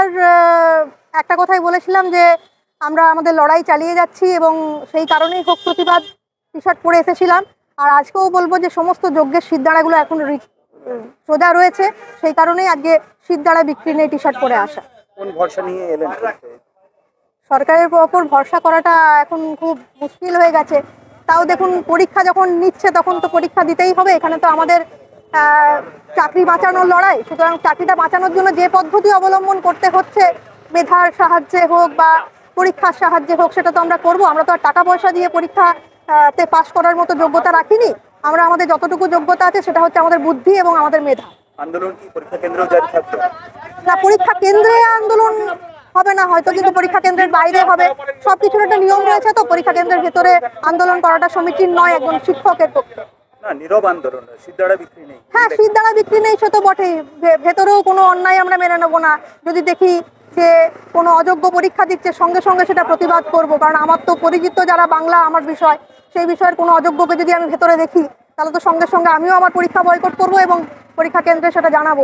প্রথমবার একটা কথাই বলেছিলাম যে আমরা আমাদের লড়াই চালিয়ে যাচ্ছি এবং সেই কারণেই হোক প্রতিবাদ টি শার্ট পরে এসেছিলাম। আর আজকেও বলব যে সমস্ত যজ্ঞের সিদ্ধারাগুলো এখন সোজা রয়েছে। সেই কারণেই আজকে সিদ্ধারা বিক্রি নেই টি শার্ট পরে আসা। সরকারের ওপর ভরসা করাটা এখন খুব মুশকিল হয়ে গেছে। তাও দেখুন পরীক্ষা যখন নিচ্ছে তখন তো পরীক্ষা দিতেই হবে। এখানে তো আমাদের চাকরি বাঁচানোর লড়াই। সুতরাং চাকরিটা বাঁচানোর জন্য যে পদ্ধতি অবলম্বন করতে হচ্ছে মেধার সাহায্যে হোক বা পরীক্ষার সাহায্যে হোক সেটা তো আমরা করব। আমরা তো আর টাকা পয়সা দিয়ে পরীক্ষা আহ, তে পাশ করার মতো যোগ্যতা রাখিনি। আমরা আমাদের যতটুকু যোগ্যতা আছে সেটা হচ্ছে আমাদের বুদ্ধি এবং আমাদের মেধা। আন্দোলন কি? পরীক্ষা কেন্দ্রেও জারি থাকবে? না পরীক্ষা কেন্দ্রে আন্দোলন হবে না হয়তো কিন্তু পরীক্ষা কেন্দ্রের বাইরে হবে। সবকিছুর একটা নিয়ম রয়েছে তো পরীক্ষা কেন্দ্রের ভেতরে আন্দোলন করাটা সমীচীন নয় একজন শিক্ষকের পক্ষে। আন্দোলন, সিদ্ধারা বিক্রি নেই। হ্যাঁ সে তো ভেতরেও কোনো অন্যায় আমরা মেনে নেব না। যদি দেখি যে কোনো অযোগ্য পরীক্ষা দিচ্ছে, সঙ্গে সঙ্গে সেটা প্রতিবাদ করব। কারণ আমার তো পরিচিত যারা বাংলা, আমার বিষয়, সেই বিষয়ের কোনো অযোগ্যকে যদি আমি ভেতরে দেখি, তাহলে তো সঙ্গে সঙ্গে আমিও আমার পরীক্ষা বয়কট করব এবং পরীক্ষা কেন্দ্রে সেটা জানাব।